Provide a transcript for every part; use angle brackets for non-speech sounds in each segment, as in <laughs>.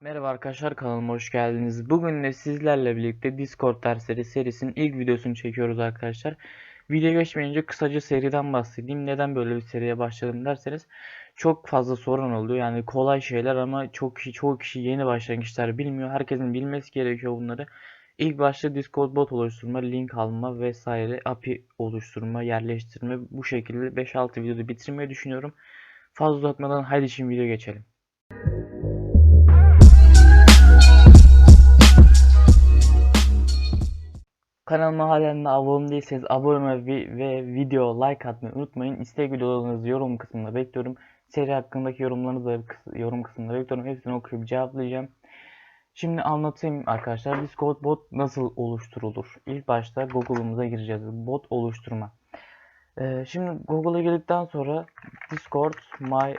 Merhaba arkadaşlar kanalıma hoş geldiniz. Bugün de sizlerle birlikte Discord dersleri serisinin ilk videosunu çekiyoruz arkadaşlar. Video geçmeden önce kısaca seriden bahsedeyim. Neden böyle bir seriye başladım derseniz çok fazla sorun oluyor. Yani kolay şeyler ama çok kişi çoğu kişi yeni başlangıçlar bilmiyor. Herkesin bilmesi gerekiyor bunları. İlk başta Discord bot oluşturma, link alma vesaire, API oluşturma, yerleştirme bu şekilde 5-6 videoda bitirmeyi düşünüyorum. Fazla uzatmadan haydi şimdi video geçelim. Kanalıma halen de abone değilseniz abone ve, ve video like atmayı unutmayın. İstek videolarınızı yorum kısmında bekliyorum. Seri hakkındaki yorumlarınızı da yorum kısmında bekliyorum. Hepsini okuyup cevaplayacağım. Şimdi anlatayım arkadaşlar. Discord bot nasıl oluşturulur? İlk başta Google'ımıza gireceğiz. Bot oluşturma. Ee, şimdi Google'a girdikten sonra Discord My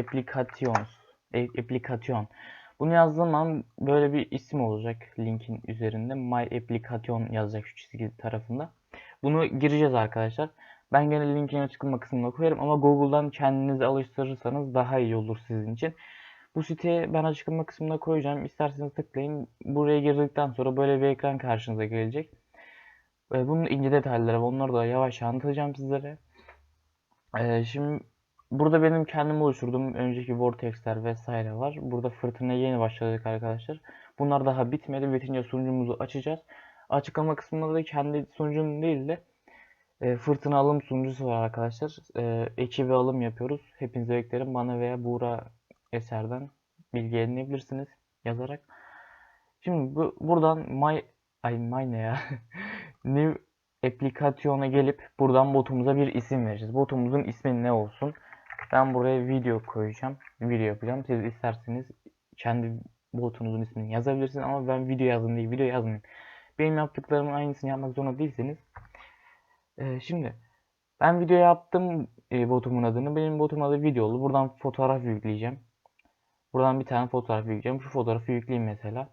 Applications e- Application bunu yazdığım an böyle bir isim olacak linkin üzerinde. My Application yazacak şu çizgi tarafında. Bunu gireceğiz arkadaşlar. Ben gene linkin açıklama kısmına koyarım ama Google'dan kendinizi alıştırırsanız daha iyi olur sizin için. Bu siteye ben açıklama kısmına koyacağım. İsterseniz tıklayın. Buraya girdikten sonra böyle bir ekran karşınıza gelecek. Bunun ince detayları. Onları da yavaş anlatacağım sizlere. Ee, şimdi burada benim kendim oluşturduğum önceki vortexler vesaire var. Burada fırtınaya yeni başladık arkadaşlar. Bunlar daha bitmedi. Bitince sunucumuzu açacağız. Açıklama kısmında da kendi sunucum değil de e, fırtına alım sunucusu var arkadaşlar. E, ekibi alım yapıyoruz. Hepinize beklerim. Bana veya Buğra Eser'den bilgi edinebilirsiniz yazarak. Şimdi bu, buradan my ay my ne ya? <laughs> New Application'a gelip buradan botumuza bir isim vereceğiz. Botumuzun ismi ne olsun? Ben buraya video koyacağım. Video yapacağım. Siz isterseniz kendi botunuzun ismini yazabilirsiniz ama ben video yazın diye video yazmayın. Benim yaptıklarımın aynısını yapmak zorunda değilseniz. Ee, şimdi ben video yaptım e, botumun adını. Benim botumun adı videolu. Buradan fotoğraf yükleyeceğim. Buradan bir tane fotoğraf yükleyeceğim. Şu fotoğrafı yükleyeyim mesela.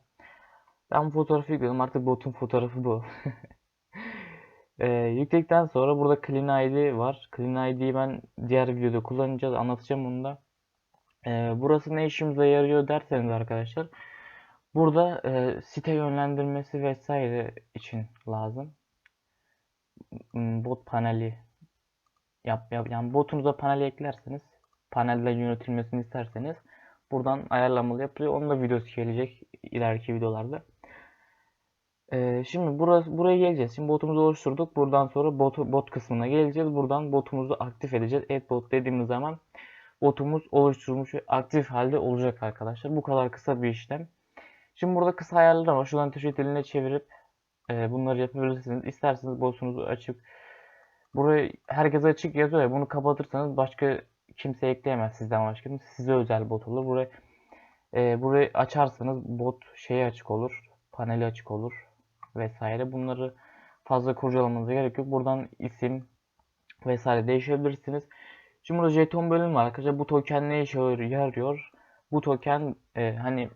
Ben bu fotoğrafı yükledim. Artık botun fotoğrafı bu. <laughs> Ee, yükledikten sonra burada Clean ID var. Clean ID'yi ben diğer videoda kullanacağız. Anlatacağım onu da. Ee, burası ne işimize yarıyor derseniz arkadaşlar. Burada e, site yönlendirmesi vesaire için lazım. Hmm, Bot paneli yap, yap yani botunuza panel eklerseniz panelde yönetilmesini isterseniz buradan ayarlamalı yapılıyor. Onun da videosu gelecek ileriki videolarda. Ee, şimdi burası, buraya geleceğiz. Şimdi botumuzu oluşturduk. Buradan sonra bot, bot kısmına geleceğiz. Buradan botumuzu aktif edeceğiz. Add bot dediğimiz zaman botumuz oluşturulmuş ve aktif halde olacak arkadaşlar. Bu kadar kısa bir işlem. Şimdi burada kısa ayarlar var. Şuradan tuşu diline çevirip e, bunları yapabilirsiniz. İsterseniz botunuzu açıp buraya herkes açık yazıyor ya bunu kapatırsanız başka kimse ekleyemez sizden başka. Size özel bot olur. Buraya e, burayı açarsanız bot şeyi açık olur. Paneli açık olur vesaire. Bunları fazla kurcalamanıza gerek yok. Buradan isim vesaire değişebilirsiniz. Şimdi burada jeton bölüm var arkadaşlar. Bu token ne işe yarıyor? Bu token e, hani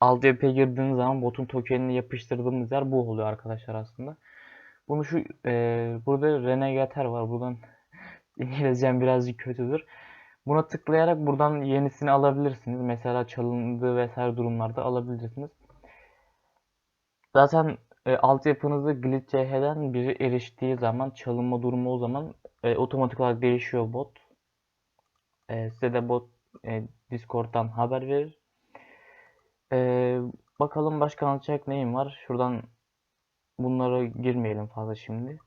alt yapıya girdiğiniz zaman botun tokenini yapıştırdığımız yer bu oluyor arkadaşlar aslında. Bunu şu e, burada Renegater var. Buradan <laughs> İngilizcem birazcık kötüdür. Buna tıklayarak buradan yenisini alabilirsiniz. Mesela çalındığı vesaire durumlarda alabilirsiniz. Zaten e, altyapınızda glitch.ch'den biri eriştiği zaman çalınma durumu o zaman e, otomatik olarak değişiyor bot. E, size de bot e, Discord'dan haber verir. E, bakalım başka anlatacak neyim var. Şuradan bunlara girmeyelim fazla şimdi.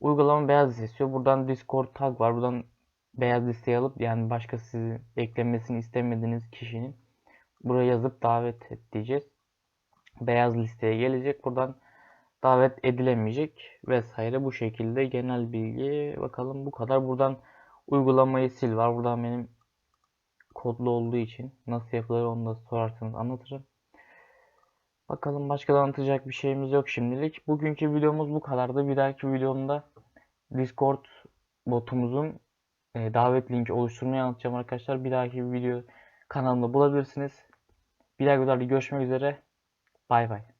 Uygulama beyaz liste istiyor. Buradan Discord tag var. Buradan beyaz listeye alıp yani başka sizi eklemesini istemediğiniz kişinin buraya yazıp davet et diyeceğiz beyaz listeye gelecek. Buradan davet edilemeyecek vesaire bu şekilde genel bilgi bakalım bu kadar. Buradan uygulamayı sil var. Buradan benim kodlu olduğu için nasıl yapılır onu da sorarsanız anlatırım. Bakalım başka da anlatacak bir şeyimiz yok şimdilik. Bugünkü videomuz bu kadardı. Bir dahaki videomda Discord botumuzun e, davet linki oluşturmayı anlatacağım arkadaşlar. Bir dahaki video kanalımda bulabilirsiniz. Bir dahaki videoda görüşmek üzere. Bay bay.